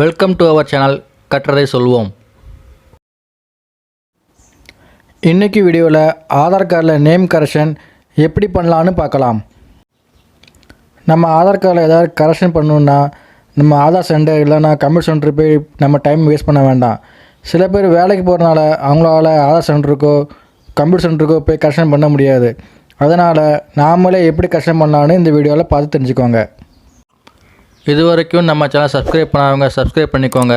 Welcome to our channel கற்றதை சொல்வோம். இன்றைக்கி வீடியோவில் ஆதார் கார்டில் நேம் கரெக்ஷன் எப்படி பண்ணலான்னு பார்க்கலாம். நம்ம ஆதார் கார்டில் ஏதாவது கரெக்ஷன் பண்ணணுன்னா நம்ம ஆதார் சென்டர் இல்லைன்னா கம்ப்யூட்டர் சென்டர் போய் நம்ம டைம் வேஸ்ட் பண்ண வேண்டாம். சில பேர் வேலைக்கு போகிறனால அவங்களால ஆதார் சென்டருக்கோ கம்ப்யூட்டர் சென்டருக்கோ போய் கரெக்ஷன் பண்ண முடியாது. அதனால் நாமளே எப்படி கரெக்ஷன் பண்ணலான்னு இந்த வீடியோவில் பார்த்து தெரிஞ்சுக்கோங்க. இது வரைக்கும் நம்ம சேனல் சப்ஸ்கிரைப் பண்ணாதவங்க சப்ஸ்கிரைப் பண்ணிக்கோங்க.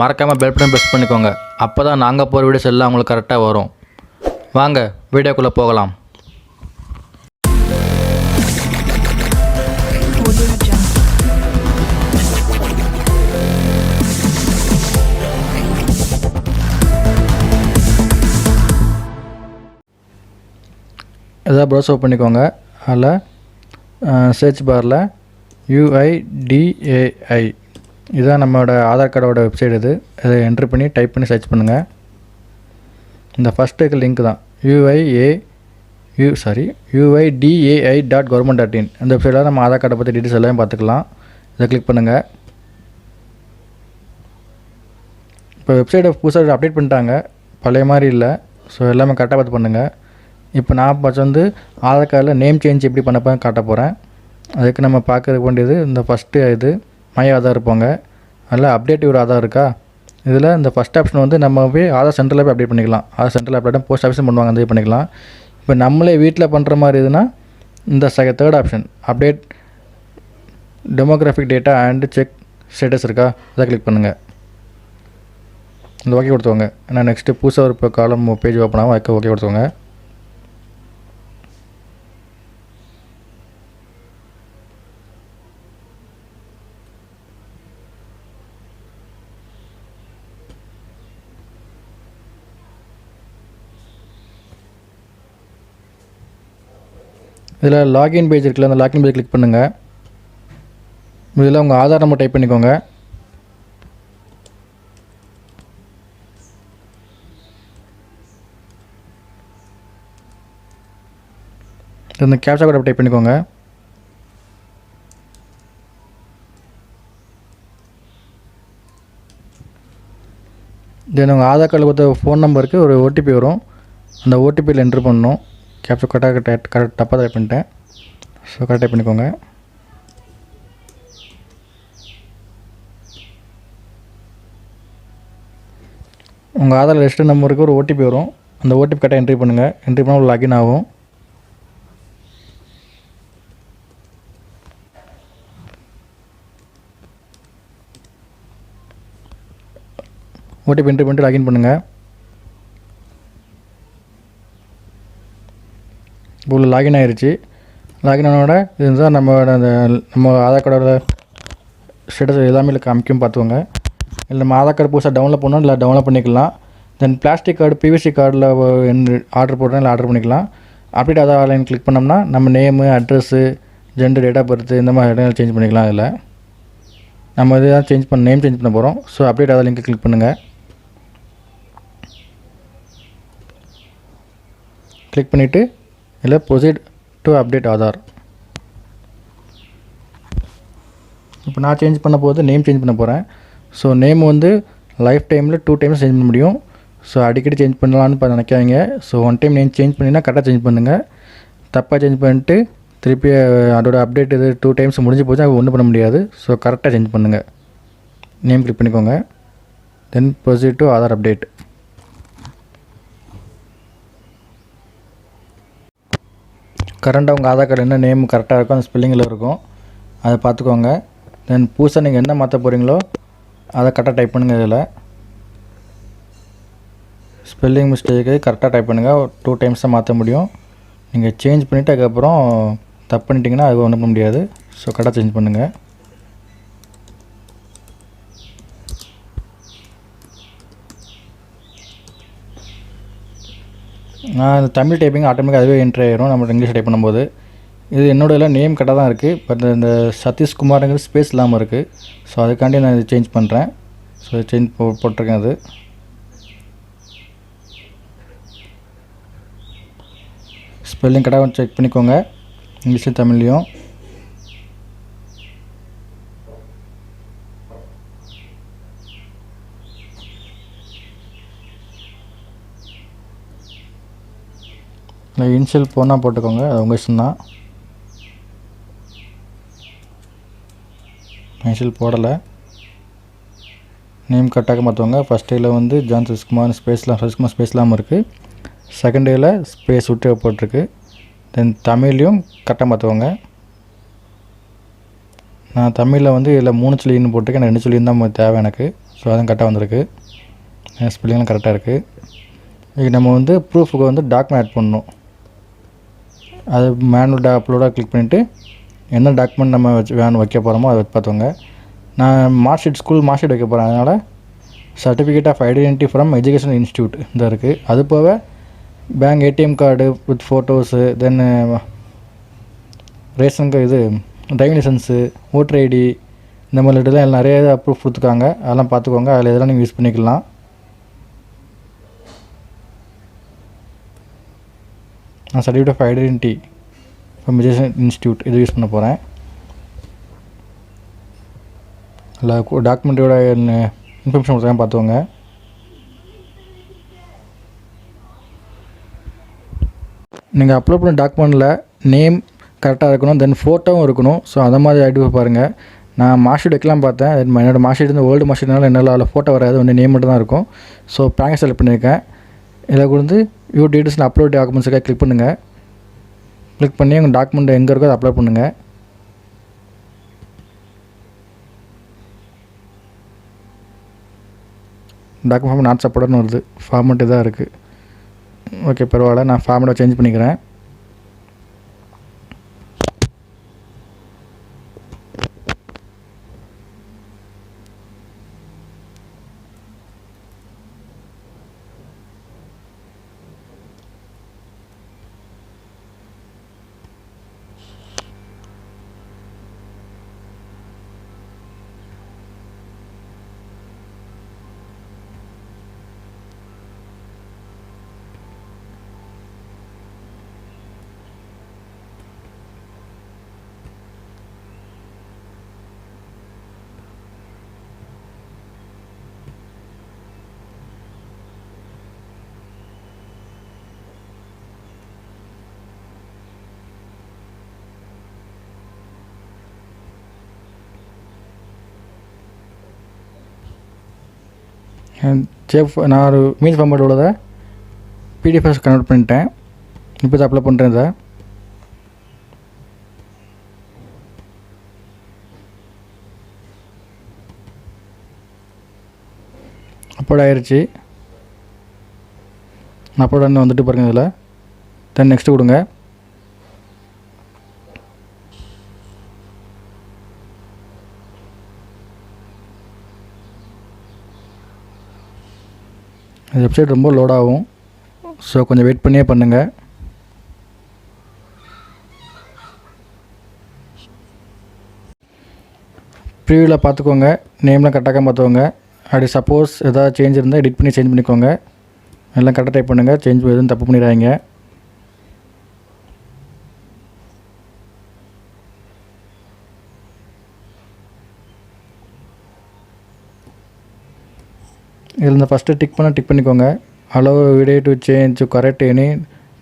மறக்காமல் பெல் பட்டன் ப்ரெஸ் பண்ணிக்கோங்க. அப்போ தான் நாங்கள் போகிற வீடியோஸ் எல்லாம் உங்களுக்கு கரெக்டாக வரும். வாங்க வீடியோக்குள்ளே போகலாம். எதாவது ப்ரௌஸ் ஓப்பன் பண்ணிக்கோங்க. அதில் சர்ச் பாரில் யூஐடிஏஐ இதுதான் நம்மளோட ஆதார் கார்டோட வெப்சைட் இது. இதை என்ட்ரு பண்ணி டைப் பண்ணி சர்ச் பண்ணுங்கள் இந்த ஃபஸ்ட்டுக்கு லிங்க் தான். UIA U sorry UIDAI dot government dot in இந்த வெப்சைட்டில் நம்ம ஆதார் கார்டை பற்றி டீட்டெயில்ஸ் எல்லாமே பார்த்துக்கலாம். இதை கிளிக் பண்ணுங்கள் இப்போ வெப்சைட்டை புதுசாக அப்டேட் பண்ணிட்டாங்க. பழைய மாதிரி இல்லை. ஸோ எல்லாமே கரெக்டாக பார்த்து பண்ணுங்கள் இப்போ நான் வந்து ஆதார் கார்டில் நேம் சேஞ்ச் எப்படி பண்ணப்போ காட்ட போகிறேன் அதுக்கு நம்ம பார்க்க வேண்டியது இந்த ஃபஸ்ட்டு இது மை ஆதார் இருப்போங்க அதில் அப்டேட் ஒரு ஆதார் இருக்கா? இதில் இந்த ஃபஸ்ட் ஆப்ஷன் வந்து நம்ம போய் ஆதார் சென்டரில் போய் அப்டேட் பண்ணிக்கலாம். ஆதார் சென்டரில் அப்டேட் போஸ்ட் ஆஃபீஸும் பண்ணுவாங்க அந்த இது பண்ணிக்கலாம். இப்போ நம்மளே வீட்டில் பண்ணுற மாதிரி இதுனா இந்த செக third option update demographic data and check status இருக்கா? அதை கிளிக் பண்ணுங்கள் இந்த ஓகே கொடுத்துவாங்க ஏன்னா நெக்ஸ்ட்டு புதுசாக ஒரு இப்போ காலம் பேஜ் ஓப்பன் ஆகும் அதுக்கு ஓகே கொடுத்துவாங்க இதில் லாகின் பேஜ் இருக்குல்ல அந்த லாகின் பேஜ் கிளிக் பண்ணுங்கள் இதில் உங்கள் ஆதார் நம்பர் டைப் பண்ணிக்கோங்க. இந்த கேப்ஷா கூட டைப் பண்ணிக்கோங்க. தென் உங்கள் ஆதார் கார்டில் கொடுத்த ஃபோன் நம்பருக்கு ஒரு ஓடிபி வரும். அந்த ஓடிபியில் என்ட்ரு பண்ணணும். கேப்சா கரெக்டாக கரெக்ட் கரெக்ட் தப்பாக டைப் பண்ணிட்டேன். ஸோ கரெக்டாக டைப் பண்ணிக்கோங்க. உங்கள் ஆதார் ரெஜிஸ்டர் நம்பருக்கு ஒரு ஓடிபி வரும். அந்த ஓடிபி கரெக்டாக என்ட்ரி பண்ணுங்கள் என்ட்ரி பண்ணால் லாகின் ஆகும். ஓடிபி என்ட்ரி பண்ணிட்டு லாகின் பண்ணுங்கள் இப்போ உள்ள லாகின் ஆகிருச்சு லாகின் ஆனோட இருந்தால் நம்மளோட அந்த நம்ம ஆதார் கார்டோட ஸ்டேட்டஸ் எல்லாமே இல்லை காமிக்கும் பார்த்துக்கோங்க. இல்லை நம்ம ஆதார் கார்டு புதுசாக டவுன்லோட் பண்ணோம் இல்லை டவுன்லோட் பண்ணிக்கலாம். தென் பிளாஸ்டிக் கார்டு பிவிசி கார்டில் ஆர்டர் போடுறேன் இல்லை ஆர்டர் பண்ணிக்கலாம். அப்டேட் ஆதார் ஆன்லைன் கிளிக் பண்ணோம்னா நம்ம name address gender date of birth இந்த மாதிரி இடங்கள் சேஞ்ச் பண்ணிக்கலாம் அதில் நம்ம இதுதான் சேஞ்ச் பண்ண நேம் சேஞ்ச் பண்ண போகிறோம் so update Aadhaar link click பண்ணுங்கள் கிளிக் பண்ணிவிட்டு இல்லை ப்ரொசீட் டு அப்டேட் ஆதார். இப்போ நான் சேஞ்ச் பண்ண போது நேம் சேஞ்ச் பண்ண போகிறேன் ஸோ நேம் வந்து லைஃப் டைமில் டூ டைம்ஸ் சேஞ்ச் பண்ண முடியும். ஸோ அடிக்கடி சேஞ்ச் பண்ணலான்னு இப்போ நினைக்காதீங்க. So one time name change பண்ணினா கரெக்டாக சேஞ்ச் பண்ணுங்கள் தப்பாக சேஞ்ச் பண்ணிட்டு திருப்பி அதோட அப்டேட் இது டூ டைம்ஸ் முடிஞ்சு போச்சு அது ஒன்றும் பண்ண முடியாது. ஸோ கரெக்டாக சேஞ்ச் பண்ணுங்கள் நேம் கிளிக் பண்ணிக்கோங்க. Then proceed to Aadhaar update கரண்ட்டாக உங்கள் ஆதார் கார்டு என்ன நேம் கரெக்டாக இருக்கும் அந்த ஸ்பெல்லிங்கில் இருக்கும். அதை பார்த்துக்கோங்க. தென் புதுசாக நீங்கள் என்ன மாற்ற போகிறீங்களோ அதை கரெக்டாக டைப் பண்ணுங்கள் இதில். ஸ்பெல்லிங் மிஸ்டேக்கு கரெக்டாக டைப் பண்ணுங்கள் டூ டைம்ஸ் தான் மாற்ற முடியும். நீங்கள் சேஞ்ச் பண்ணிவிட்டு அதுக்கப்புறம் தப்பு பண்ணிட்டீங்கன்னா அது ஒன்றும் பண்ண முடியாது. ஸோ கரெக்டாக சேஞ்ச் பண்ணுங்கள் நான் தமிழ் டைப்பிங் ஆட்டோமேட்டிக்காக அதுவே என்ட்ரி ஆயிரும். நம்ம இங்கிலீஷ் டைப் பண்ணும்போது. இது என்னோட எல்லாம் நேம் கரெக்டாக தான் இருக்குது பட் இந்த சதீஷ்குமாருங்கிற ஸ்பேஸ் இல்லாமல் இருக்குது ஸோ அதுக்காண்டி நான் இது சேஞ்ச் பண்ணுறேன் ஸோ சேஞ்ச் போ போட்டிருக்கேன் அது. ஸ்பெல்லிங் கரெக்டாக செக் பண்ணிக்கோங்க. இங்கிலீஷ்லையும் தமிழ்லையும். இல்லை இன்ஷியல் போனால் போட்டுக்கோங்க அது உங்கள் இஷ்டம்தான். இன்ஷியல் போடலை. நேம் கரெக்டாக மாற்றுவாங்க ஃபஸ்ட் டேயில் வந்து ஜான் சசிகுமார் ஸ்பேஸ்லாம் சசிகுமார் ஸ்பேஸ்லாம் இருக்குது செகண்ட் டேயில் ஸ்பேஸ் விட்டு போட்டிருக்கு. தென் தமிழ்லேயும் கரெக்டாக மாற்றுவாங்க நான் தமிழில் வந்து இதில் மூணு சொல்லின்னு போட்டிருக்கேன். எனக்கு ரெண்டு சொல்லின்னு தான் தேவை எனக்கு. ஸோ அதுவும் கரெக்டாக வந்திருக்கு. ஸ்பெல்லிங்லாம் கரெக்டாக இருக்குது இது நம்ம வந்து ப்ரூஃபுக்கு வந்து டாக்குமெண்ட் ஆட் பண்ணணும். அது மேனுவல் அப்லோடாக கிளிக் பண்ணிவிட்டு என்ன டாக்குமெண்ட் நம்ம வச்சு வேணும் வைக்க போகிறோமோ அதை பார்த்துக்கோங்க நான் mark sheet school mark sheet வைக்க போகிறேன் அதனால் certificate of identity from education institute இந்த இருக்குது அது போக bank ATM card with photos then ration இது டிரைவிங் லைசன்ஸு ஓட்டர் ஐடி இந்த மாதிரி இதெல்லாம் நிறைய அப்ரூஃப் கொடுத்துருக்காங்க. அதெல்லாம் பார்த்துக்கோங்க அதில் எதெல்லாம் நீங்கள் யூஸ் பண்ணிக்கலாம். நான் certificate of identity from education institute இது யூஸ் பண்ண போகிறேன் இல்லை டாக்குமெண்ட்டோட இன்ஃபர்மேஷன் கொடுத்தாங்க பார்த்துக்கோங்க. நீங்கள் அப்லோட் பண்ண டாக்குமெண்ட்டில் நேம் கரெக்டாக இருக்கணும் தென் ஃபோட்டோவும் இருக்கணும். ஸோ அந்த மாதிரி ஐடி பாருங்கள் நான் மார்க்ஷீட் வைக்கலாம் பார்த்தேன். என்னோடய என்னோட மார்க்ஷீட் வந்து ஓல்டு மார்க்ஷீட்னால என்னால் அதில் ஃபோட்டோ வராது. ஒன்று நேம் மட்டும் தான் இருக்கும். ஸோ பேங்க் செலக்ட் பண்ணியிருக்கேன். இதில் கொடுத்து யூ டீட்டெயில்ஸ் அப்லோட் டாக்குமெண்ட்ஸுக்காக கிளிக் பண்ணுங்கள் கிளிக் பண்ணி உங்கள் டாக்குமெண்ட் எங்கே இருக்கோ அதை அப்லோட் பண்ணுங்கள் டாக்குமெண்ட் நாட் சப்போர்ட்னு வருது. ஃபார்மெட்டு இதாக இருக்குது ஓகே பரவாயில்ல. நான் ஃபார்மெட்டை சேஞ்ச் பண்ணிக்கிறேன். சேஃப் நான் ஒரு மீன்ஸ் ஃபார்மேட் உள்ளதை பிடிஎஃப்எஸ் கன்வெர்ட் பண்ணிட்டேன். இப்போ இதை அப்ளை பண்ணுறேன் இதை. அப்லோட் ஆயிடுச்சு அப்லோட் வந்து வந்துட்டு பாருங்கள் இதில். தென் நெக்ஸ்ட்டு கொடுங்க. வெப்சைட் ரொம்ப லோட் ஆகும். ஸோ கொஞ்சம் வெயிட் பண்ணியே பண்ணுங்கள் ப்ரீவியூவில் பார்த்துக்கோங்க. நேம்லாம் கரெக்டாக பார்த்துக்கோங்க. அப்படி சப்போஸ் எதாவது சேஞ்ச் இருந்தால் எடிட் பண்ணி சேஞ்ச் பண்ணிக்கோங்க. எல்லாம் கரெக்டாக டைப் பண்ணுங்கள் சேஞ்ச் எதுவும் தப்பு பண்ணிடாதீங்க. இதில் இந்த ஃபஸ்ட்டு டிக் பண்ணால் டிக் பண்ணிக்கோங்க allow video to change correct any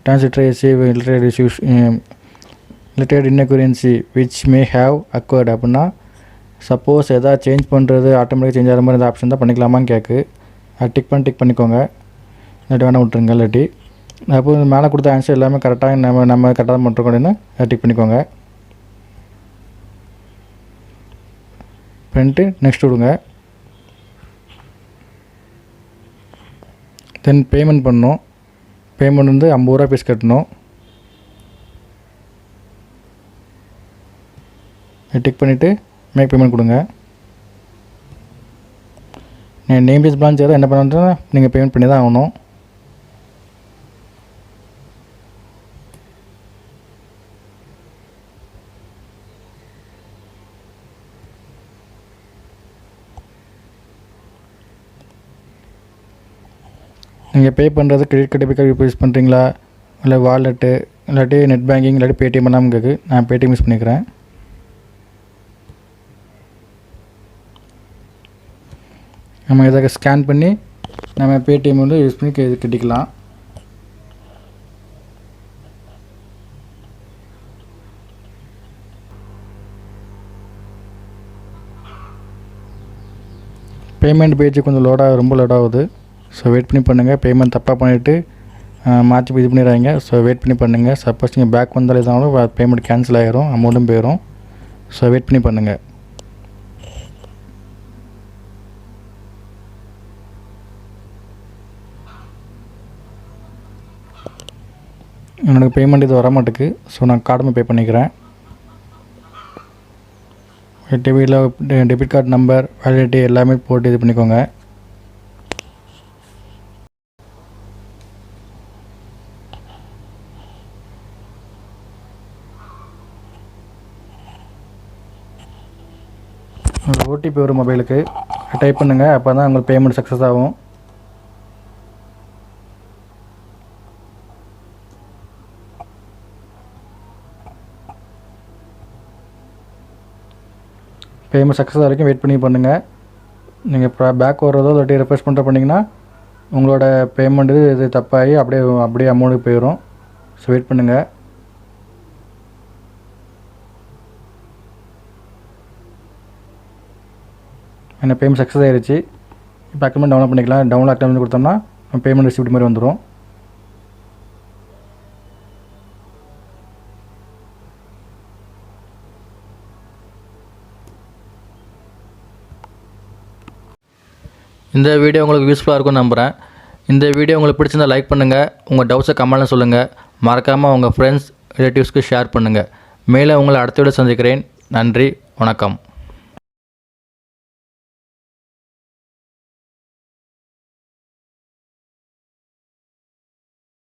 டிரான்ஸ்லிட்ரேசிவ் related issues related inaccuracy which may have awkward அப்படின்னா சப்போஸ் எதாவது சேஞ்ச் பண்ணுறது ஆட்டோமேட்டிக் சேஞ்ச் ஆகிற மாதிரி இந்த ஆப்ஷன் தான் பண்ணிக்கலாமான்னு கேட்கு அது டிக் பண்ணி டிக் பண்ணிக்கோங்க. இல்லாட்டி வேணால் விட்ருங்க இல்லாட்டி. அப்போ இந்த மேலே கொடுத்த ஆன்சர் எல்லாமே கரெக்டாக நம்ம நம்ம கரெக்டாக பண்ணுறோம் அப்படின்னு டிக் பண்ணிக்கோங்க. பண்ணிட்டு நெக்ஸ்ட் விடுங்க. தென் பேமெண்ட் பண்ணோம். பேமெண்ட் வந்து ஐம்பது ரூபா ஃபீஸ் கட்டணும் டிக் பண்ணிவிட்டு மேக் பேமெண்ட் கொடுங்க. நீங்கள் நேம் பேஸ் பிளான் செய்தால் என்ன பண்ணுறதுன்னா நீங்கள் பேமெண்ட் பண்ணி தான் ஆகணும். நீங்கள் பே பண்ணுறது கிரெடிட் கார்டு பிக்கப் யூஸ் பண்ணுறீங்களா இல்லை வாலெட்டு இல்லாட்டி நெட் பேங்கிங் இல்லாட்டி பேடிஎம் பண்ணாமல் கேட்கு நான் பேடிஎம் யூஸ் பண்ணிக்கிறேன். நம்ம இதாக ஸ்கேன் பண்ணி நம்ம பேடிஎம் வந்து யூஸ் பண்ணி கே கட்டிக்கலாம். பேமெண்ட் பேஜ் கொஞ்சம் லோடாக ரொம்ப லோடாகுது ஸோ வெயிட் பண்ணி பண்ணுங்கள் பேமெண்ட் தப்பாக பண்ணிவிட்டு மாற்றி இது பண்ணிடுறாங்க ஸோ வெயிட் பண்ணி பண்ணுங்கள் சப்போஸ் நீங்கள் பேக் வந்தாலே இருந்தாலும் பேமெண்ட் கேன்சல் ஆகிரும் அமௌண்ட்டும் போயிடும் ஸோ வெயிட் பண்ணி பண்ணுங்கள் எனக்கு பேமெண்ட் இது வர மாட்டேக்கு ஸோ நான் கார்டுமே பே பண்ணிக்கிறேன். டிவியில் டெபிட் கார்டு நம்பர் வேலிடிட்டி எல்லாமே போட்டு இது பண்ணிக்கோங்க. ஓடிபி வரும் மொபைலுக்கு டைப் பண்ணுங்கள் அப்போ தான் உங்களுக்கு பேமெண்ட் சக்ஸஸ் ஆகும். பேமெண்ட் சக்ஸஸ் வரைக்கும் வெயிட் பண்ணி பண்ணுங்கள் நீங்கள் இப்போ பேக் வர்றதோ இல்லாட்டி ரெஃப்ரெஷ் பண்ணுற பண்ணிங்கன்னா உங்களோட பேமெண்ட்டு இது தப்பாகி அப்படியே அப்படியே அமௌண்ட்டுக்கு போயிடும் ஸோ வெயிட் பண்ணுங்கள் என்ன பேமெண்ட் சக்ஸஸ் ஆயிடுச்சு இப்போ அக்கௌண்ட் டவுன்லோட் பண்ணிக்கலாம். டவுன்லோட் அக்கௌண்ட் கொடுத்தோம்னா பேமெண்ட் ரிசிப்ட் மாதிரி வந்துடும் இந்த வீடியோ உங்களுக்கு யூஸ்ஃபுல்லாக இருக்கும்னு நம்புகிறேன் இந்த வீடியோ உங்களுக்கு பிடிச்சிருந்தா லைக் பண்ணுங்கள் உங்கள் டவுட்ஸை கமெண்ட்டில் சொல்லுங்கள் மறக்காமல் உங்கள் ஃப்ரெண்ட்ஸ் ரிலேட்டிவ்ஸ்க்கு ஷேர் பண்ணுங்கள் மேலே உங்களை அடுத்த வீடியோ சந்திக்கிறேன். நன்றி வணக்கம்.